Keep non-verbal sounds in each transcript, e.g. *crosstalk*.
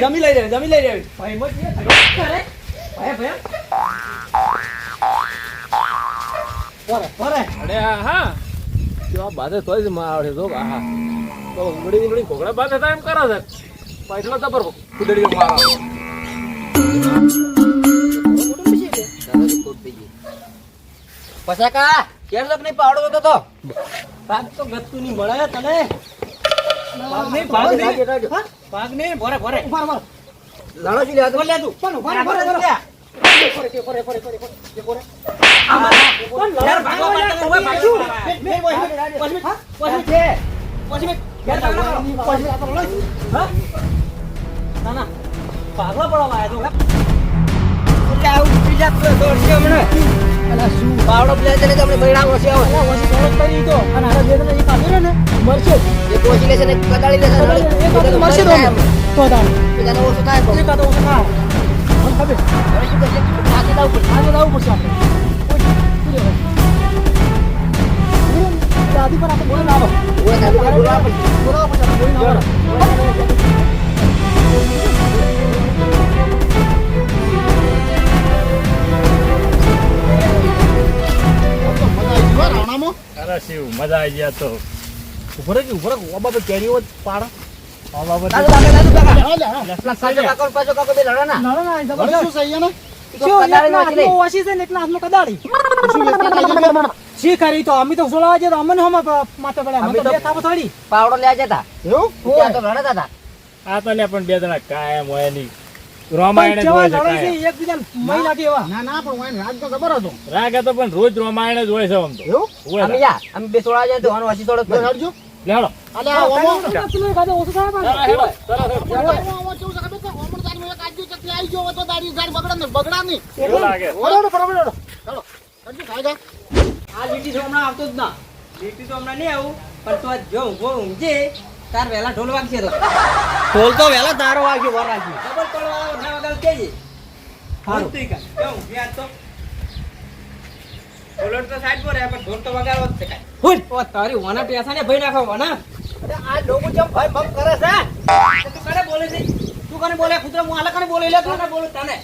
જમી લઈ એમ કરે છે? પાછલો જબર કુદડી મારો પસાકા કેર લોક નહીં, પાવડો હતો તો? પાક તો ગતું નહીં મળે તને પાક નહીં પાક નહીં? પાક નહીં ભરે ભરે ઊભા ઊભા લાડો જી લે તો લે તું પણ ભરે ભરે ભરે ભાગવા પડવા આયા તો એટલે આવું તો પાવડો પ્લે છે ને તમને બૈડાવો છે આવો ઓછી થોડોક કરી દીધો અને આના બે ત્રણ એક આપ્યો ને મરશે એ પોચી લેશે ને કદાળી લેશે એક તો મરશે તો તો દાળ બધાને ઓછો થાય તો એક તો ઓછો થાય. મને ખબર. હવે શું કરશે? આગે દાવ પડશે. આગે દાવ પડશે આપણે. દાદી પર આપણે બોલે આવો દાદી પર બોલાવા પડશે. બોલાવા પડશે બોલી ના આવો અરે શિવ મજા આવી ગયા તો. ઉપર કે ઉપર ઓબા પર કેરીઓ પાડ. ઓબા પર દાદુ દાદુ કાકા પેલા કાકો પાછો કાકો બે લડો. ના? ના. શું, નો *laughs* પાવડો જતા. તો લડતા હતા આ તો પણ બે જણા કાયમ હોય નહીં. રામાયણ જ કેવા હોય છે લડાઈ કાયમ છે એકબીજાને મહી નાખે એવા. રાગ તો પણ રોજ રામાયણ જ હોય છે આમ તો. હોય અમે યા અમે બે સોળા જાય તો આનો હસી થોડોક લે હેડો પેલું એકાદો ઓછું થાય પણ. તરા હેડો તરા હેડો. એવું લાગે. આ લીટી તો હમણાં આવતો જ ના. લીટી તો હમણાં નહીં આવું પણ તો જો ઊભો ઊંઘજે. તાર વહેલા ઢોલ વાગશે તો. ઢોલ તો વેલા તારો વાગ્યો વર વાગ્યો. ડબલ ઢોલ વાળો ના વગાડ કેજે હારું. તું કાં કેમ? ઊંઘી તો. ઢોલર તો સાઈડ પર રહે પણ ઢોલ તો વગાડવો જ છે કાંઈ. હુલ ઓ તારી વના પેસા ને ભઈ નાખો વના અરે આ લોકો જેમ ભાઈ મમ કરે છે. તું કને બોલે છે? તું કને બોલે? કુતરા હું આલા કને બોલે? લે તું કને બોલે? તને.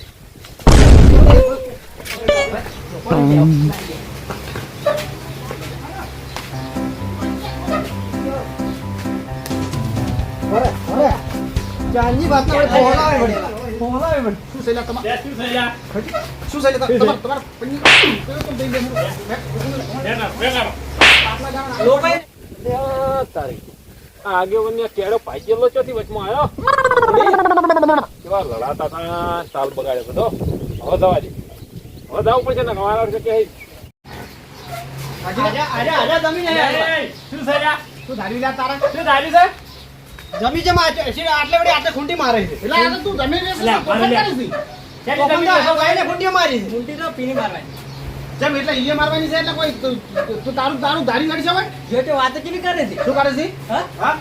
ચાંદની વાત ના વડે પહોંલાવે વડે. પહોંલાવે વડે. લે, શું થઈ જા? બેના, બેના. લો ભાઈ. લે, તારી. આ આગેવાનને કેળો ભાગ્યેલો ચોથી વચમાં આવ્યો કેવા લડાતા હતા તાલ બગાડ્યો બધો. હવે દવા દે. હવે જવું પડશે ને અમારા કે કે આજા આજા આજા જમીન આયા એ, શું છે લ્યા? તું ધારી લે તારા. શું છે? જમી જમા આટલે આટલે વડે આટલે ખૂંટી મારે છે. જમીન તો છે? ભાઈને ખૂંટીઓ મારી છે. મુંટી તો પીની મારવાની. જેમ એટલે ઈએ મારવાની છે એટલે કોઈ તું- તારું તારું ધારી જવાય જો તે વાત કેવી કરે છે? શું કરે છે? હા? હા?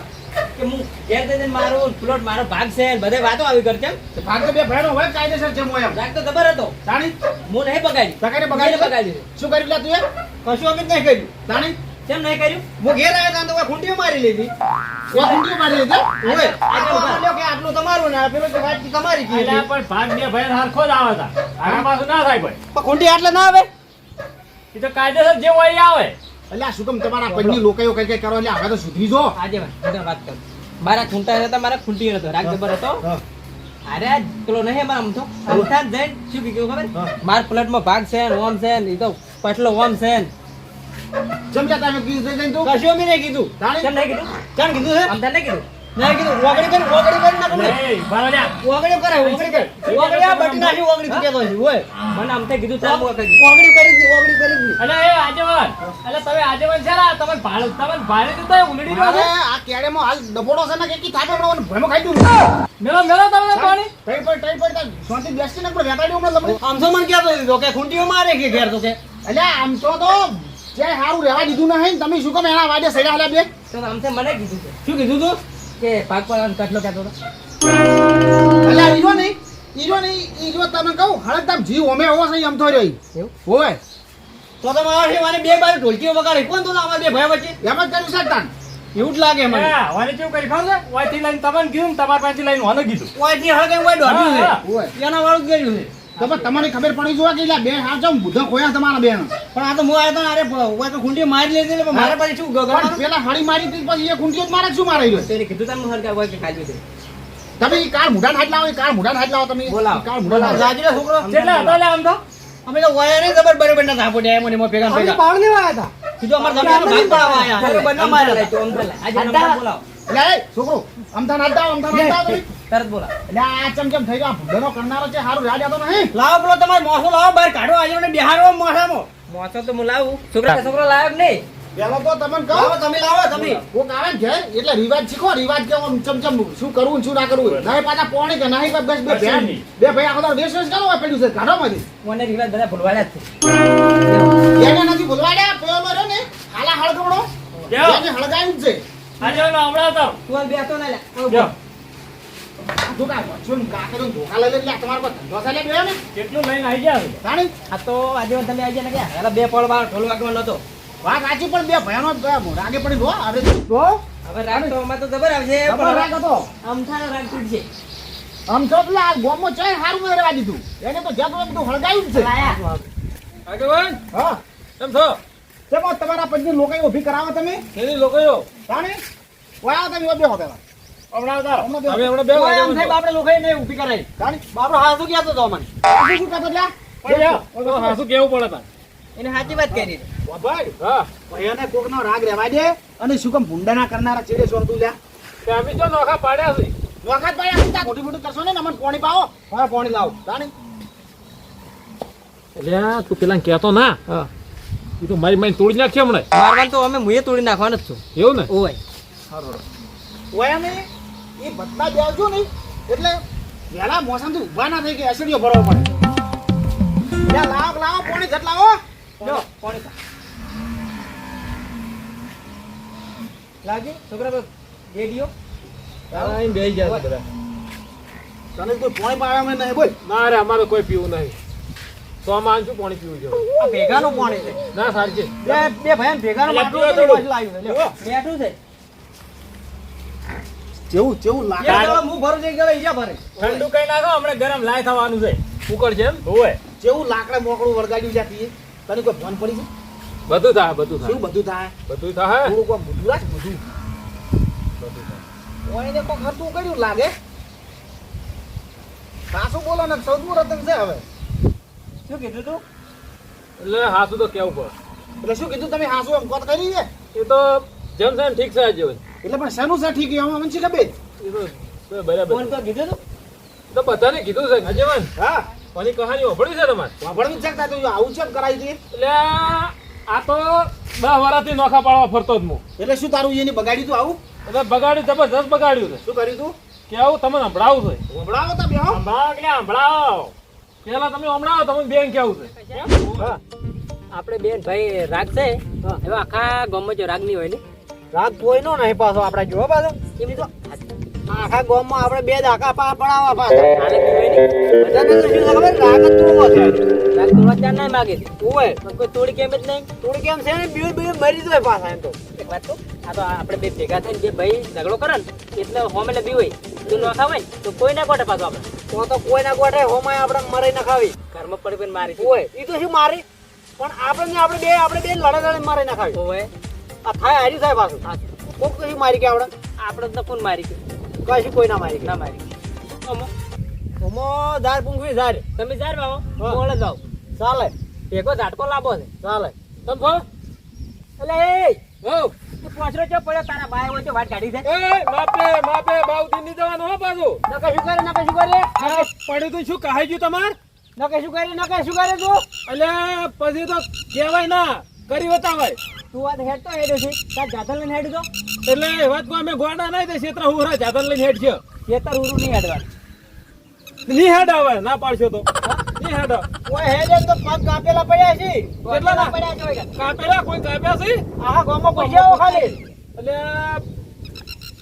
કે હું ઘેર જઈને મારું પ્લોટ મારો ભાગ છે બધે વાતો આવી કર કેમ? ભાગ તો બે ભેણો હોય કાયદેસર છે એમ. ભાગ તો જબર હતો. તાણી? હું નહીં બગાડી બગાડી બગાડી શું કર્યું તું એ? કશું અમે નહીં કર્યું. જાણી કેમ નહીં કર્યું? હું ઘેર આવ્યો તો ખૂંટીઓ મારી લીધી. ખૂંટીઓ મારી લીધી ઓય આ તો ઊભા. લ્યો કે આટલું તમારું ને પેલો કે વાટકી તમારી અલ્યા, કીધી. પણ ભાગ બે ભાઈ હરખો જ આવે તા. આગળ પાછું ના થાય ભાઈ પણ ખૂંટી આટલે ના આવે? એ તો કાયદેસર જે હોય આવે. એટલે શું કેમ તમારા પૈની લોકાયો કઈ કઈ કરો? એટલે આગળ તો સુધરી જો. આજે વાત વાત કરું. મારા ખૂંટા હતા મારા ખૂંટી હતો રાગ જબર હતો. અરે પેલો નહીં અમારા આમ તો. જઈને શું કીધું ખબર? મારા પ્લેટમાં ભાગ છે ઓમ છે ને એ તો પટલો ઓમ છે ને. જેમ તમે કીધું જઈને તું. કશું અમે નહીં કીધું. જાણી? નહીં કીધું? જાણ કીધું છે? આમ નહીં કીધું? નહીં કીધું. ઓગળી કરી ઓગળી કરી ના તમને. એ, ભારો લ્યા. ઓગળી કરે ઓગળી કરે. ઓગળી આ બટી નાખી ઓગળી તું કહેતો છે ઓય. મને આમ તે કીધું તાર મોકલી ઓગળી કરી દી ઓગળી કરી દી. અલે એ આગેવાન. અલે તમે આગેવાન છે ને તમે ભાડે તમે ભાડે દીધો એ ઉલડી રહ્યો છે. આ કેળેમાં હાલ ડબોડો છે ને કે કી થાપે હમણાં ભેમો ખાઈ દઉં મેલો મેલો તમે પાણી. ટઈ પર ટઈ પર તાર શાંતિ બેસતી ને વેટાડી લમડી. આમ તો મને કે ખૂંટીઓ મારે કે ઘેર તો કે અલ્યા આમ તો તો જે હારું રહેવા દીધું ના ને તમે શું કામ એના વાડે સડા હાલ્યા બે તો આમ તે મને કીધું છે. શું કીધું તું? કે પાક પર કટલો કહેતો હતો. અલ્યા ઈરો નહીં. ઈરો નહીં. ઈરો તમે કહું હળદ તમ જીવ ઓમે હોવો છે એમ તો એવું? હોય. તો તો મારા મને બે બાજુ ઢોલકીઓ વગાડી. કોણ તો આવા બે ભાઈ વચ્ચે? એમ જ કર્યું છે તાન. એવું જ લાગે મને. વાને કેવું કરી ખાવ છે? વાયથી લઈને તમને કીધું તમારા પાસેથી લઈને વાને કીધું. ઓયથી હળગે ઓય દોડ્યું છે. હોય. એના વાળું જ ગયું છે. તમે તમને ખબર પડી જોવા કે બે હા જાઉં બુધો ખોયા તમારા બેન. પણ આ તો હું આવ્યો અરે ઓય તો ખૂંટી મારી લીધી પણ મારે પછી શું પણ પેલા હાડી મારી હતી પછી એ ખૂંટીઓ જ મારે શું મારે? રહ્યો તેને કીધું તાર હરકા હોય કે ખાલી દે તમે ઈ કાળ મુઢા હાથ લાવો કાર મુઢા હાથ લાવો તમે. બોલાવો. કાર મુઢા લાવો જાજીનો છોકરો? કેટલા હતા લે આમ તો? અમે તો ઓય નહીં ખબર બરોબર ના થાપો ડે મને મો ભેગા ને ભેગા. બાળ લેવા હતા. કીધું અમારે જમીનનો ભાગ પડાવવા આયા. બરોબર ના માર્યા તો આમ ચાલે. આજે નંબર બોલાવો. લે છોકરો અમથાન હાથ દાવ તમે. તરત બોલા. એટલે આ ચમચમ થઈ ગયો? આ ભૂંડનો કરનારો છે સારું રાજ આતો નહીં? લાવો બોલો તમારે મોસો લાવો બહાર કાઢો આજે મને બિહારો મોસામાં. મોસો તો હું લાવું. છોકરા છોકરો લાયક કે નહીં? પેલો તો તમને લાવો તમે લાવો તમે. હું કારણ છે એટલે રિવાજ શીખો રિવાજ કે આમ ચમચમ શું કરવું શું ના કરવું નહીં પાછા પોણી કે નહીં બસ બે ભેણ બે ભાઈ આખો બધા વેસ વેસ કરો પડ્યું છે કાઢો માંથી મને રિવાજ બધા ભૂલવાડ્યા જ છે. એને નથી ભૂલવાડ્યા પેલો રહ્યો ને ખાલા હળગવડો. એને હળગાયું જ છે. આજે હમણાં તો. તું બેસતો ના લે. આ ધોકા વચ્ચે કાકરો ધોકા લઈ લે તમારા પર ધંધો ચાલે બે ને કેટલું લઈને આવી ગયા જાણી? આ તો આજે તમે આવી ગયા ને બે પળ બાર ઢોલ વાગવાનો હતો. વાત સાચી પણ બે ભયાનો જ રાગે પડી ગયો હવે તો? હવે રાગ તો અમારે તો જબર આવશે. પણ રાગ હતો? અમથાનો રાગ તૂટશે. આમ તો પેલા ગોમો ચાય હારું મેં દીધું. એને તો જ્યાં બધું હળગાયું છે. આગેવાન હા. કેમ છો? ચમો તમારા પંચની લોકો ઊભી કરાવો તમે. કેવી લોકો છો જાણી વાયા તમે બે હો આપણે બાપડો શું કહેતો પણ યાર, હવે તો હાસુ કેવું પડે તાર. એને સાચી વાત કરી. વાભાઈ હા. ભયાને કોકનો રાગ રહેવા દે અને શું કામ ભૂંડાના કરનારા ચેડે સોરતું લ્યા? તે અમે જો નોખા પાડ્યા છે. વખત ભાઈ આ ચિંતા મોટી મોટી કરશો ને ને અમને પાણી પાવો. હા પાણી લાવો. જાણી એટલે તું પેલા કહેતો ના. એ તો મારી મારી તોડી નાખશે હમણાં. મારવાનું તો અમે મુએ તોડી નાખવાનું જ છું. એવું ને? ઓય. ઓયા ને એ બધા આવજો ને એટલે વહેલા મોસમથી ઊભા ના થઈ કે એસડીઓ ભરવો પડે. ત્યાં લાવો લાવો પોણી ઘટ લાવો લો પોણી. લાગે છોકરા રેડિયો ગયા છે બધા. તને કોઈ પાણી પાવામાં નહીં બોલ. ના રે અમારે કોઈ પીવું નહીં. તો આમાં શું પાણી પીવું છે? આ ભેગાનું પાણી છે. ના સારી છે. બે ભાઈ ભેગાનું માટલું લાવ્યું છે, બેઠું છે? જેવું જેવું લાગે. હું ભરું જઈ ગયો ઈજા ભરે ઠંડુ કઈ નાખો આપણે ગરમ લાય થવાનું છે. ઉકળ છે એમ? હોય જેવું લાકડા મોકળું વળગાડ્યું છે પીએ તને કોઈ ફોન પડી છે? બધું થાય બધું શું થાય બધું થાય? બધું થાય? થોડું કોઈ બધું રાખ બધું. થાય. ને કોઈ ખર્ચું કર્યું લાગે? સાસુ બોલો ને સૌદું રતન છે હવે. શું કીધું તું? એટલે હાસુ તો કેવું પડે. એટલે શું કીધું તમે હાસુ એમ કોત કરી છે? એ તો જેમ છે ઠીક છે આજે. એટલે પણ શાનું સાઠી ઠીક આમાં મને શીખે બે તો તો બરાબર તો કીધું તો? બધાને કીધું છે હજેવન. હા. કોની કહાની વાપરી છે તમારે? વાપરવી છે તું તો આવું છે કરાવી હતી એટલે આ તો દસ વર્ષથી નોખા પાડવા ફરતો જ હું. એટલે શું તારું એની બગાડ્યું તું આવું? એટલે બગાડ્યું જબરજસ્ત બગાડ્યું છે. શું કર્યું તું? કે આવું તમને સંભળાવું છે. સંભળાવો તા બેહો સંભળાવો કે સંભળાવો. પેલા તમે સંભળાવો તમે બેન કેવું છે? હા. આપણે બેન ભાઈ રાગ છે. એવા આખા ગામમાં જો રાગ નહીં હોય ને. રાત કોઈનો નહીં પાછો આપણે જોવો પાછો. એમ તો આખા ગામમાં આપણે બે દાખા પા પડાવવા પાછો. હાલે નહીં હોય ને બધાને તો શું ખબર? રાગ જ તોડવો છે રાગ તોડવા વાત ના માગે. ઓય કોઈ તોડી કેમ જ નહીં. તોડી કેમ છે ને? બીડ બીડ મરી જાય પાછા એમ તો. એક વાત તો આ તો આપણે બે ભેગા થઈને જે ભાઈ ઝઘડો કરે ને એટલે હોમે એટલે બી હોય. તું ન ખાવાય ને તો કોઈ ના કોટે પાછો આપણે. તો તો કોઈના ગોઠે હોમાય આપણે મરી ના ખાવી. ઘરમાં પડી પડીને મારી ઓય ઈ તો શું મારી? પણ આપણે આપણે બે આપણે બે લડે લડે મારી ના ખાવી. ઓય આ થાય હારી થાય પાછું. કોક તો મારી કે આપણે આપણે તો કોણ મારી ગયું કશું કોઈ ના મારી ના મારી ઓમો હોમો ધાર પૂંખવી ધાર. તમે જાર બાવો. મોળે જાઓ ચાલે. ભેગો ઝાટકો લાંબો છે. ચાલે. તમે ફો. એટલે એ. હો. પોચરો પડ્યો તારા બાય હોય તો વાત કાઢી દે. એ માપે માપે બાવથી ની જવાનું હો પાછું. નકે શું કરે નકે શું કરે. પડ્યું તો શું કહાઈ ગયું તમાર? નકે શું કરે નકે શું કરે તું. અલ્યા પછી તો કહેવાય ના. કરી બતાવાય. તું વાત હેડ તો છે તાર જાતલ લઈને હેડ તો એટલે એ વાત અમે ગોડા નહીં તે ક્ષેત્ર હુરા જાતર લઈને હેડ છે. ખેતર ઉરું નહીં હેડવા ની પાડશો તો. ની હેડ. ઓય હેડે તો પગ કાપેલા પડ્યા છે. કેટલા ના? પડ્યા છે કાપેલા? કોઈ કાપ્યા છે? આખા ગામમાં પૈસા ખાલી? એટલે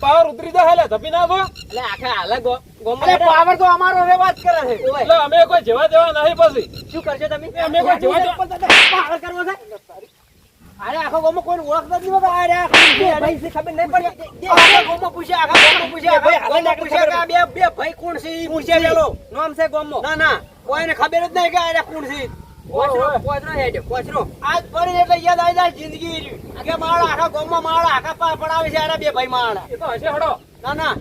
પાવર ઉતરી જાય એટલે ધપી ના દો એટલે આખા હાલે ગો ગોમાં અરે પાવર તો અમારો હવે વાત કરે છે. એટલે અમે કોઈ જેવા જેવા નહીં પછી. શું કરશો તમે? અમે કોઈ જેવા જેવા કરવો છે. અરે આખો ગોમાં કોઈ ઓળખતો જ નહીં બાબા. અરે આ કોણ છે? ભાઈ છે ખબર નહીં પડી. આખા ગામમાં પૂછ્યા આખા ગામમાં પૂછ્યા. ભાઈ, ભાઈ પૂછ્યા કે આ બે બે ભાઈ કોણ છે ઈ પૂછ્યા ચાલો નામ છે ગોમો ના ના કોઈને ખબર જ નહીં કે આ કોણ છે પોચરો પોચરો હેડ પોચરો આજ ફરી એટલે યાદ આવી જાય જિંદગી. કે માળા આખા ગામમાં માળા આખા પા- પડાવે છે અરે બે ભાઈ માળા. એ તો હશે હડો. ના ના.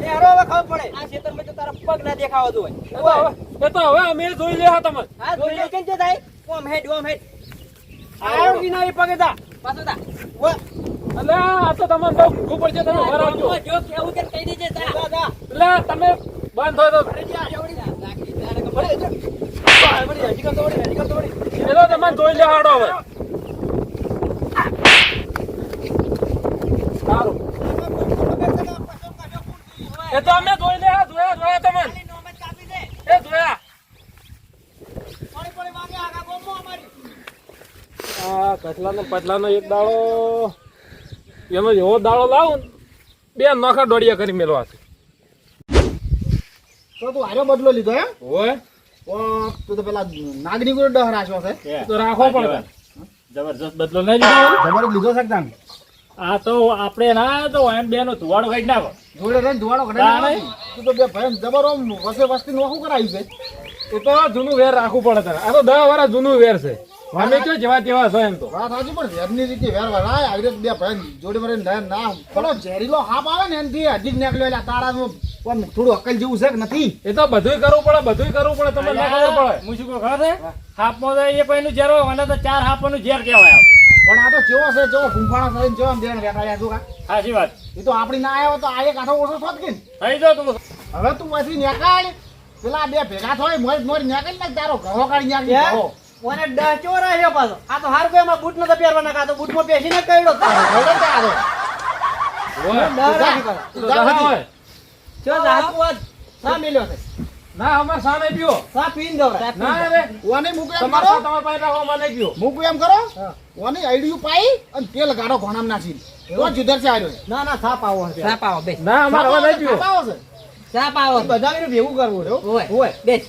એ હરો હવે ખબર પડે. આ ખેતરમાં તો તારા પગ ના દેખાવા હોય. તો હવે એ તો હવે અમે જોઈ લે તમે. હા જોઈ લે કેમ છે થાય ઓમ હેડ ઓમ હેડ. આયો કિનારી પગે તા પાછો તા એટલે આ તો તમને બહુ ઊંઘું પડશે તમે ઘર આવજો જો કેવું કે કહી દેજે તા તા, તા. એટલે તમે બંધ હોય તો. રાખી તારે ખબર વળી, વળી, વળી, હજી કરતો વળી, હજી કરતો વળી. એ તો તમને જોઈ લે હાડો હવે. સારું. એ તો અમે જોઈ લે હા, જોયા જોયા તમને એ જોયા વળી, વળી, વાગે આખા ગામમાં અમારી. આ કચલાનો પતલાનો એક દાડો એનો એવો દાડો લાવું બે નોખા દોડિયા કરી મેળવા છે તો તું આર્યો બદલો લીધો એમ? હોય ઓ, તું તો પેલા નાગરિકો ડહ રાખ્યો છે. તો રાખો પણ. જબરજસ્ત બદલો નહીં લીધો. જબરજસ્ત લીધો છે તાન આ તો આપણે ના તો એમ બે નો ધુવાડો કાઢી નાખો. જોડે રહીને ધુવાડો કાઢી. તું તો બે ભાઈ જબર ઓમ વસે વસ્તી નોખું કરાવી છે. એ તો જૂનું વેર રાખવું પડે તને આ તો દસ વર્ષ જૂનું વેર છે. અમે કયો જેવા તેવા છે એમ તો. વાત સાચી પણ વેરની રીતે વેર વરાય આવી રીતે બે ભાઈ જોડે મરે ના ના પેલો ઝેરીલો હાપ આવે ને એનથી હજી નીકળ્યો એટલે તારાનું પણ થોડું અકલ જેવું છે કે નથી? એ તો બધુંય કરવું પડે બધુંય કરવું પડે તમને ના ખબર પડે. હું શું કહું ખબર છે? હાફમાં તો એ પૈનું ઝેર હોય મને તો ચાર હાફનું ઝેર કહેવાય પણ આ તો જેવો છે જેવો ફૂંફાણા થઈને જેવો આમ બેન વેટાડ્યા તું કા સાચી વાત. એ તો આપણી ના આવ્યો તો આ એક આઠો ઓછો થોત કે થઈ જાવ તું હવે તું પછી નેકાળ. પેલા બે ભેગા થોય મોર મોર નેકાળ ને તારો ઘરો કાઢી નાખી ઓને ડહ ચોર આવ્યો પાછો? આ તો હાર કોઈ એમાં બૂટ નતો પહેરવાના કાં તો બૂટમાં બેસીને કઈડો તો. રાખી. હોય. ચો જાતું વાત સા મેલ્યો છે? ના અમારે સામે પીવો? સા પીન દવરા ના રે ઓને મૂક એમ કરો. સા પાસે રાખવા મને પીવો. મૂકું એમ કરો. ઓને આઈડિયું પાઈ અને તેલ ગાડો ઘોણામ નાખી. તો જુદર છે આર્યો ના ના સાપ આવો સાપ આવો બે. ના અમારે હવે નહીં પીવો. ખાવા સાપ આવો બધાને ભેગું કરવું છે ઓય ઓય. બેસ.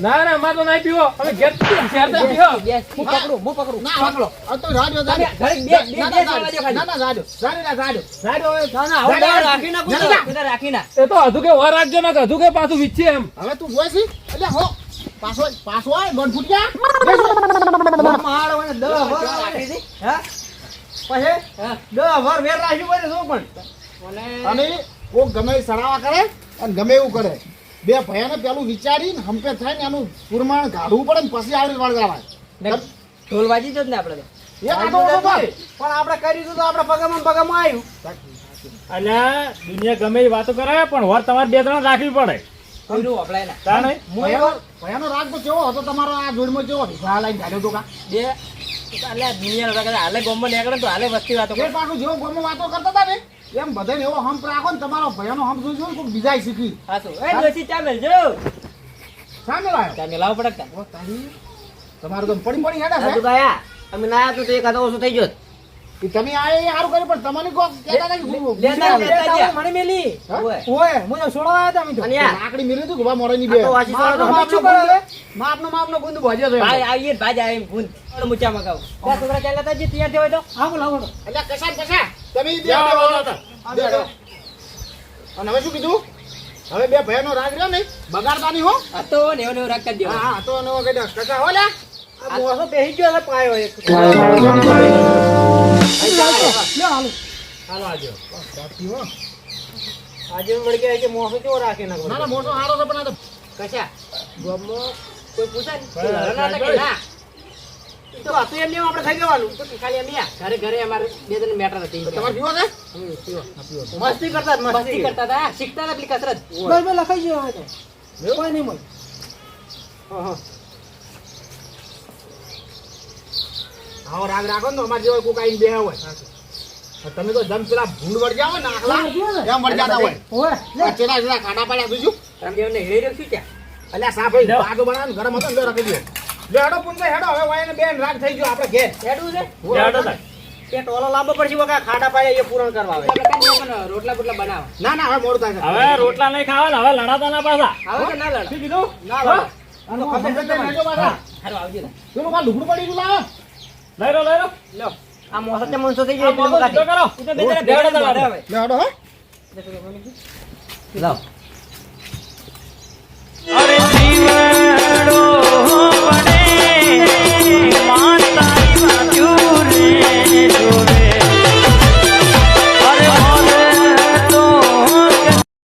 ના ના અમારે તો નહીં પીવો. અમે ઘેર શેર તો પીવો બેસ હું પકડું હું પકડું. ના પકડો. આ તો ના, ના, ના ના હવે. ના ના ના, ના, રાખી ના. ના. બધા રાખી નાખ એ તો હજુ કે વાર રાખજો ને હજુ કે પાછું વીચે એમ. હવે તું જોઈ છી? એટલે હો. પાછો પાછો આય ગણ ફૂટ્યા. બેસ. માળ હોય ને વર રાખી દી. હા? પછી? હા. દહ વર વેર રાખ્યું પડે શું પણ. અને કોક ગમે સરાવા કરે? અને ગમે એવું કરે. બે ભયાને પેલું વિચારીને હંપે થાય ને એનું પુરમાણ ગાઢવું પડે ને પછી આવડી વળગાવાય. ઢોલ વાજી જ ને આપણે પણ આપણે કરીશું તો આપણે પગામાં પગામાં આવ્યું. અલ્યા દુનિયા ગમે એ વાતો કરે પણ વર તમારે બે ત્રણ રાખવી પડે. કર્યું ભયાનો ભયાનો રાગ તો કેવો હતો તમારો આ જોડમાં કેવો વિભા લાઈન કાઢ્યો તો કા? બે. એટલે દુનિયા હાલે ગોમમાં નીકળે તો હાલે વસ્તી વાતો પાછું જેવો વાતો કરતા હતા ને એમ બધાને એવો હંપ રાખો ને તમારો ભયાનો હંપ જોજો કોઈક બીજાય શીખી. હાચું. એ ડોશી ચા મેલજો. સામે લાયો ચા મેલાવો પડે ઓ તારી. તમારું તો પડી પડી હેડા છે. દાદુભાઈ અમે ના આવ્યા તો એક હાથો ઓછો થઈ ગયો. તમે આ એ સારું કર્યું પણ તમને કોક કહેતા કે લેતા લેતા મને મેલી. ઓય. મને છોડવા આવ્યા હતા અને લાકડી મેલી હતું ગવા મોરે ની બે તો વાસી માપનો માપનો માપનો માપનો ગુંદ ભજ્યો છે ભાઈ ભાઈ આવીને ભૂંડ. થોડો મૂંચા મગાવો. ત્યાં છોકરા ચાલ્યા જે તૈયાર થયો તો? આવો લાવો એટલે તમે હતા. અને હવે શું કીધું હવે બે ભાઈનો રાગ રહ્યો ને બગાડતા નહીં હો આ તો નેવો નેવો રાખ કરી હા દેવાનો. હા તો એનો કઈ દે. કશા હો આ મોસો બેસી ગયો છે પાયો એક. હાલો હાલો આજો હો. આજે મળી ગયા કે મોસો કેવો રાખે ના ના મોસો હારો તો પણ આ તો કશા? ગામમાં કોઈ પૂછે ને? ના, ના, ના. તો હતું એમ નહીં આપણે ખાઈ જવાનું. તો ખાલી એમ ઘરે ઘરે અમારે બે જણ મેટર હતી તમારે પીવો છે? મસ્તી કરતા મસ્તી. કરતા હતા શીખતા હતા પેલી કસરત. બસ બસ લખાઈ ગયો હવે કોઈ નહીં મળે. આવો રાગ રાખો ને અમારે જેવો કોઈ આઈને બેહ્યા હોય. તમે તો જમ પેલા ભૂંડ વળગ્યા જાવ ને આખલા. એમ હોય? ઓય લે. આ ચેલા ચેલા ખાડા પાડ્યા બીજું તમે એમને હેરી રાખ્યું ત્યાં અલ્યા સાફ ગરમ હતો ને રાખી દો લે હેડો પુંજા હેડો હવે વાયને બેન રાગ થઈ ગયો આપણે ઘેર. હેડું છે? હેડો તાર. ટોલો લાંબો પડશે વગા ખાડા પાડ્યા એ પૂરણ કરવા આવે. રોટલા બોટલા બનાવો. ના ના હવે મોડું થાય હવે રોટલા નહીં ખાવા ને હવે લડાતા ના પાછા. આવે કે ના લડ. શું કીધું? ના લડ. આનો ખબર છે તે પાછા. હારું આવજે. પેલું લુગડું પડી ગયું લાવો. લઈ રો લઈ રો લો આ મોસમ તે મનસો થઈ ગયો જાય મોટો સીધો કરો. તો બે જણા ભેગા હેડો તાર. થવા દે હવે. લે હો લાવ. અરે